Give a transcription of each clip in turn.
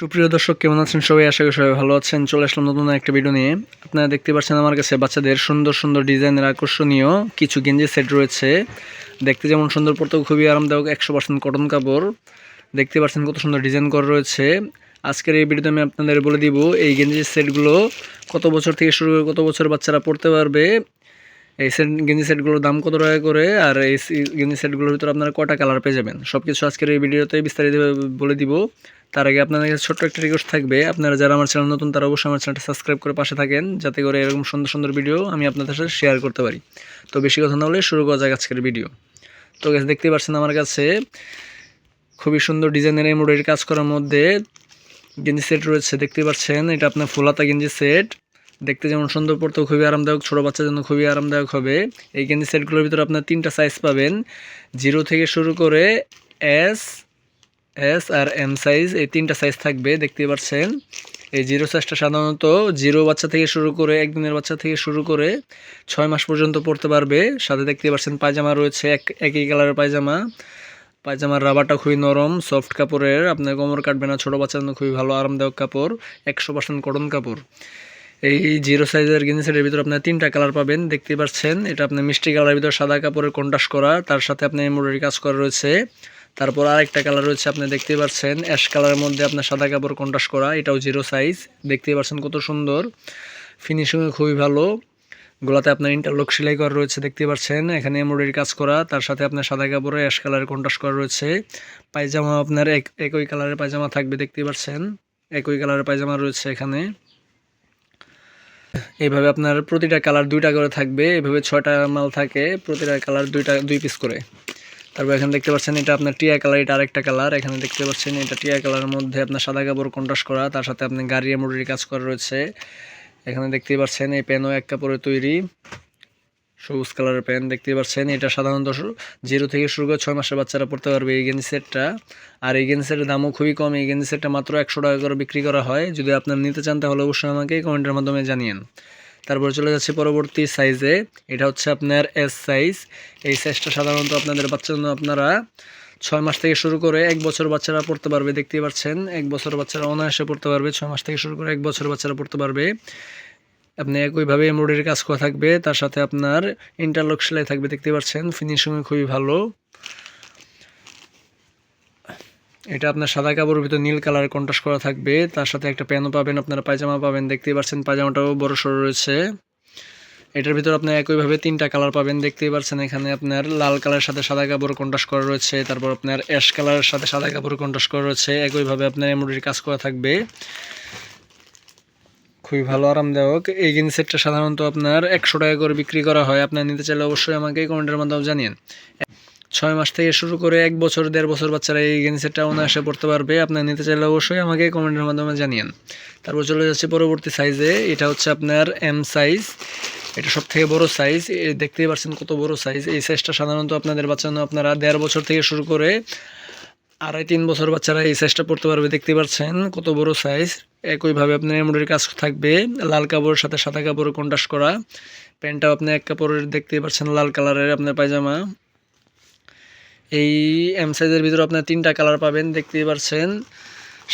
সুপ্রিয় দর্শক, কেমন আছেন সবাই? আশা করি সবাই ভালো আছেন। চলে আসলাম নতুন একটা ভিডিও নিয়ে। আপনারা দেখতে পাচ্ছেন আমার কাছে বাচ্চাদের সুন্দর সুন্দর ডিজাইনের আকর্ষণীয় কিছু গেঞ্জি সেট রয়েছে। দেখতে যেমন সুন্দর পড়তেও খুবই আরামদায়ক, একশো পার্সেন্ট কটন কাপড়। দেখতে পাচ্ছেন কত সুন্দর ডিজাইন করা রয়েছে। আজকের এই ভিডিওতে আমি আপনাদের বলে দিব, এই গেঞ্জি সেটগুলো কত বছর থেকে শুরু করে কত বছর বাচ্চারা পড়তে পারবে। এই সেট গেঞ্জি সেটগুলোর দাম কত টাকা করে? আর এই গেঞ্জি সেটগুলোর ভিতরে আপনারা কটা কালার পেয়ে যাবেন? সব কিছু আজকের এই ভিডিওতে বিস্তারিত বলে দিব। তার আগে আপনাদের কাছে ছোট্ট একটা রিকোয়েস্ট থাকবে। আপনারা যারা আমার চ্যানেল নতুন, তারা অবশ্যই আমার চ্যানেলটা সাবস্ক্রাইব করে পাশে থাকেন, যাতে করে এরকম সুন্দর সুন্দর ভিডিও আমি আপনাদের সাথে শেয়ার করতে পারি। তো বেশি কথা না হলে শুরু করা যাক আজকের ভিডিও তো গাছ দেখতে পাচ্ছেন আমার কাছে খুবই সুন্দর ডিজাইনের এমব্রয়ডারি কাজ করার মধ্যে গেঞ্জি সেট রয়েছে। দেখতে পাচ্ছেন, এটা আপনার ফুলাতা গেঞ্জি সেট দেখতে যেমন সুন্দর পড়তেও খুবই আরামদায়ক, ছোটো বাচ্চার জন্য খুবই আরামদায়ক হবে। এই গেঞ্জি সেটগুলোর ভিতরে আপনার তিনটা সাইজ পাবেন। জিরো থেকে শুরু করে এস এস আর এম সাইজ এই তিনটা সাইজ থাকবে দেখতে পাচ্ছেন। এই জিরো সাইজটা সাধারণত জিরো বাচ্চা থেকে শুরু করে, একদিনের বাচ্চা থেকে শুরু করে ছয় মাস পর্যন্ত পড়তে পারবে। সাথে দেখতে পাচ্ছেন পায়জামা রয়েছে, এক, একই কালারের পায়জামা। পায়জামার রাবারটা খুবই নরম সফট কাপড়ের। আপনার কোমর কাটবে না, ছোটো বাচ্চার জন্য খুবই ভালো, আরামদায়ক কাপড়, একশো পার্সেন্ট কটন কাপড়। এই জিরো সাইজের গেঞ্জি সেটের ভিতরে আপনার তিনটা কালার পাবেন দেখতে পাচ্ছেন। এটা আপনার মিষ্টি কালারের ভিতরে সাদা কাপড়ের কন্ট্রাস্ট করা, তার সাথে আপনার এমব্রয়ডারি কাজ করা রয়েছে। তারপর আরেকটা কালার রয়েছে, আপনি দেখতে পাচ্ছেন অ্যাশ কালারের মধ্যে আপনার সাদা কাপড় কন্ট্রাস্ট করা, এটাও জিরো সাইজ দেখতে পাচ্ছেন কত সুন্দর। ফিনিশিংয়ে খুবই ভালো। গোলাতে আপনার ইন্টারলক সেলাই করা রয়েছে দেখতে পাচ্ছেন, এখানে এমব্রয়ডারি কাজ করা, তার সাথে আপনার সাদা কাপড়ে অ্যাশ কালারের কন্ট্রাস্ট করা রয়েছে। পায়জামা আপনার এক, একই কালারের পায়জামা থাকবে দেখতে পাচ্ছেন, একই কালারের পায়জামা রয়েছে এখানে। এইভাবে আপনার প্রতিটা কালার দুইটা করে থাকবে, এভাবে ছয়টা মাল থাকে, প্রতিটা কালার দুইটা, দুই পিস করে। তারপর এখানে দেখতে পাচ্ছেন এটা আপনার টিয়া কালার, এটা আরেকটা কালার। এখানে দেখতে পাচ্ছেন এটা টিয়া কালারের মধ্যে আপনার সাদা কাপড় কন্ট্রাস্ট করা, তার সাথে আপনি গাড়ি এমব্রয়ডারি কাজ করা রয়েছে। এখানে দেখতে পাচ্ছেন এই প্যানও এক কাপড়ে তৈরি। সবুজ কালারের প্যান্ট দেখতে পাচ্ছেন। এটা সাধারণত জিরো থেকে শুরু করে ছয় মাসের বাচ্চারা পড়তে পারবে এই গেঞ্জি সেটটা। আর এই গেঞ্জি সেটের দামও খুবই কম। এই গেঞ্জি সেটটা মাত্র একশো টাকা করে বিক্রি করা হয়। যদি আপনার নিতে চান তাহলে অবশ্যই আমাকে কমেন্টের মাধ্যমে জানিয়েন। তারপর চলে যাচ্ছে পরবর্তী সাইজে এটা হচ্ছে আপনার এস সাইজ এই সাইজটা সাধারণত আপনাদের বাচ্চার জন্য আপনারা ছয় মাস থেকে শুরু করে এক বছর বাচ্চারা পড়তে পারবে। দেখতেই পাচ্ছেন, এক বছর বাচ্চারা অনায়াসে পড়তে পারবে। ছয় মাস থেকে শুরু করে এক বছর বাচ্চারা পড়তে পারবে। আপনি একইভাবে এমব্রয়ডারি কাজ করা থাকবে, তার সাথে আপনার ইন্টারলক সেলাই থাকবে, দেখতে পাচ্ছেন? ফিনিশিং খুবই ভালো। এটা আপনার সাদা কাপড়ের ভিতর নীল কালার কন্ট্রাস্ট করা থাকবে, তার সাথে একটা প্যানও পাবেন, আপনারা পায়জামা পাবেন, দেখতেই পাচ্ছেন পায়জামাটাও বড় সড়ো রয়েছে। এটার ভিতর আপনি একইভাবে তিনটা কালার পাবেন, দেখতেই পাচ্ছেন এখানে আপনার লাল কালারের সাথে সাদা কাপড় কন্ট্রাস্ট করা রয়েছে, তারপর আপনার অ্যাশ কালারের সাথে সাদা কাপড় কন্ট্রাস্ট করা রয়েছে একইভাবে আপনার এমব্রয়ডারি কাজ করা থাকবে। খুবই ভালো, আরামদায়ক। এই জিন্স সেটটা সাধারণত আপনার একশো টাকা করে বিক্রি করা হয়। আপনার নিতে চাইলে অবশ্যই আমাকে কমেন্টের মাধ্যমে জানিয়েন। ছয় মাস থেকে শুরু করে এক বছর, দেড় বছর বাচ্চারা এই গেঞ্জি সেটটা অনায়াসে পড়তে পারবে। আপনার নিতে চাইলে অবশ্যই আমাকে কমেন্টের মাধ্যমে জানিয়েন। তারপর চলে যাচ্ছে পরবর্তী সাইজে এটা হচ্ছে আপনার এম সাইজ এটা সব থেকে বড় সাইজ দেখতেই পাচ্ছেন কত বড় সাইজ এই সাইজটা সাধারণত আপনাদের বাচ্চা আপনারা দেড় বছর থেকে শুরু করে আড়াই তিন বছর বাচ্চারা এই সাইজটা পড়তে পারবে, দেখতে পাচ্ছেন কত বড় সাইজ একইভাবে আপনার এমব্রয়ডারি কাজ থাকবে, লাল কাপড়ের সাথে সাদা কাপড় কন্ট্রাস্ট করা। প্যান্টটাও আপনি এক কাপড়ের, দেখতেই পাচ্ছেন লাল কালারের আপনার পায়জামা। এই এম সাইজের ভিতরে আপনার তিনটা কালার পাবেন, দেখতেই পাচ্ছেন।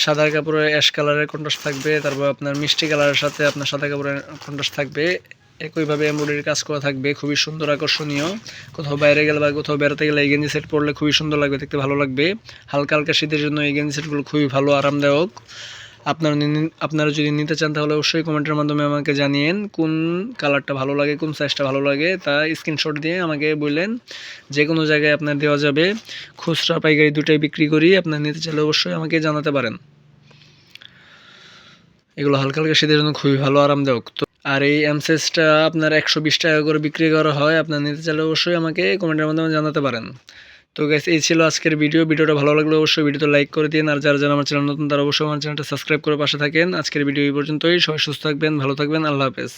সাদা কাপড়ের অ্যাশ কালারের কন্ট্রাস্ট থাকবে, তারপর আপনার মিষ্টি কালারের সাথে আপনার সাদা কাপড়ের কন্ট্রাস্ট থাকবে। একইভাবে এমব্রয়ডারি কাজ করা থাকবে, খুবই সুন্দর, আকর্ষণীয়। কোথাও বাইরে গেলে বা কোথাও বেড়াতে গেলে এই গেঞ্জি সেট পরলে খুবই সুন্দর লাগবে, দেখতে ভালো লাগবে। হালকা হালকা শীতের জন্য এই গেঞ্জি সেটগুলো খুবই ভালো, আরামদায়ক। আপনারা আপনারা যদি নিতে চান তাহলে অবশ্যই কমেন্টের মাধ্যমে আমাকে জানিয়েন কোন কালারটা ভালো লাগে, কোন সাইজটা ভালো লাগে। তা স্ক্রিনশট দিয়ে আমাকে বললেন যে কোনো জায়গায় আপনার দেওয়া যাবে। খুচরা পাইকারি দুটাই বিক্রি করি, আপনার নিতে চাইলে অবশ্যই আমাকে জানাতে পারেন। এগুলো হালকা হালকা শীতের জন্য খুবই ভালো, আরামদায়ক। তো আর এই এমসেসটা আপনার একশো বিশ টাকা করে বিক্রি করা হয়, আপনার নিতে চাইলে অবশ্যই আমাকে কমেন্টের মাধ্যমে জানাতে পারেন। তো গাইস এই ছিল আজকের ভিডিও ভিডিওটা ভালো লাগলে অবশ্যই ভিডিওতে লাইক করে দিন। আর যারা যারা আমার চ্যানেল নতুন, তারা অবশ্যই আমার চ্যানেলটা সাবস্ক্রাইব করে পাশে থাকেন। আজকের ভিডিও এই পর্যন্তই। সবাই সুস্থ থাকবেন, ভালো থাকবেন। আল্লাহ হাফেজ।